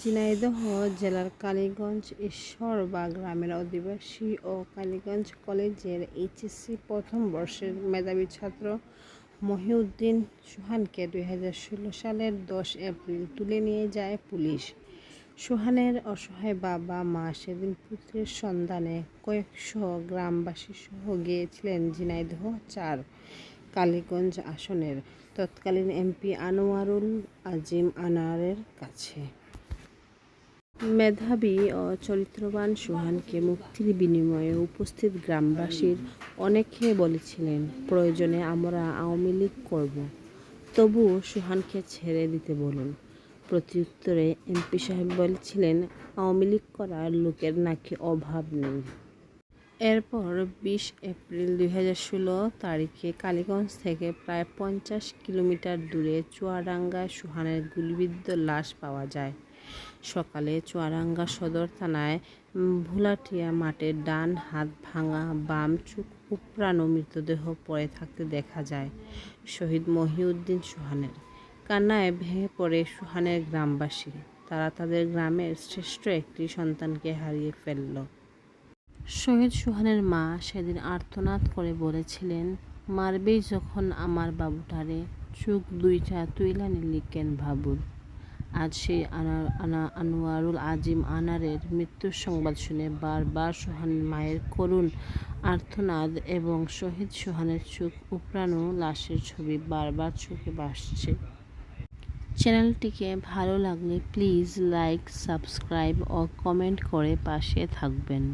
ঝিনাইদহ জেলার কালীগঞ্জ ঈশ্বরবা গ্রামের অধিবাসী ও কালীগঞ্জ কলেজের এইচএসসি প্রথম বর্ষের মেধাবী ছাত্র মহিউদ্দিন সুহানকে দু হাজার ষোলো সালের দশ এপ্রিল তুলে নিয়ে যায় পুলিশ। সুহানের অসহায় বাবা মা সেদিন পুত্রের সন্ধানে কয়েকশো গ্রামবাসীসহ গিয়েছিলেন ঝিনাইদহ চার কালীগঞ্জ আসনের। তৎকালীন এমপি আনোয়ারুল আজিম আনারের কাছে। মেধাবী ও চরিত্রবান সুহানকে মুক্তির বিনিময়ে উপস্থিত গ্রামবাসীর অনেকে বলেছিলেন, প্রয়োজনে আমরা আওয়ামী লীগ করব। তবুও সুহানকে ছেড়ে দিতে বলুন। প্রত্যুত্তরে এমপি সাহেব বলেছিলেন, আওয়ামী লীগ করার লোকের নাকি অভাব নেই। এরপর বিশ এপ্রিল দুই হাজার ষোলো তারিখে কালীগঞ্জ থেকে প্রায় পঞ্চাশ কিলোমিটার দূরে চুয়াডাঙ্গায় সুহানের গুলিবিদ্ধ লাশ পাওয়া যায়। সকালে চুয়াডাঙ্গা সদর থানায় ভুলাটিয়া মাঠে ডান হাত ভাঙা বাম চোখ উপড়ানো মৃতদেহ পড়ে থাকতে দেখা যায়। শহীদ মহিউদ্দিন সুহানের কান্নায় ভেঙে পড়ে সুহানের গ্রামবাসী। তারা তাদের গ্রামের শ্রেষ্ঠ একটি সন্তানকে হারিয়ে ফেলল। শহীদ সুহানের মা সেদিন আর্তনাদ করে বলেছিলেন মারবেই যখন আমার বাবুটারে, চোখ দুইটা তুইলা নিলি কেন ভাবুর আজ সেই আনা আনা আনোয়ারুল আজিম আনারের মৃত্যুর সংবাদ শুনে বারবার সোহান মায়ের করুণ আর্থনাদ এবং শহীদ সোহানের চোখ উপড়ানো লাশের ছবি বারবার চোখে ভাসছে। চ্যানেলটিকে ভালো লাগলে প্লিজ লাইক, সাবস্ক্রাইব ও কমেন্ট করে পাশে থাকবেন।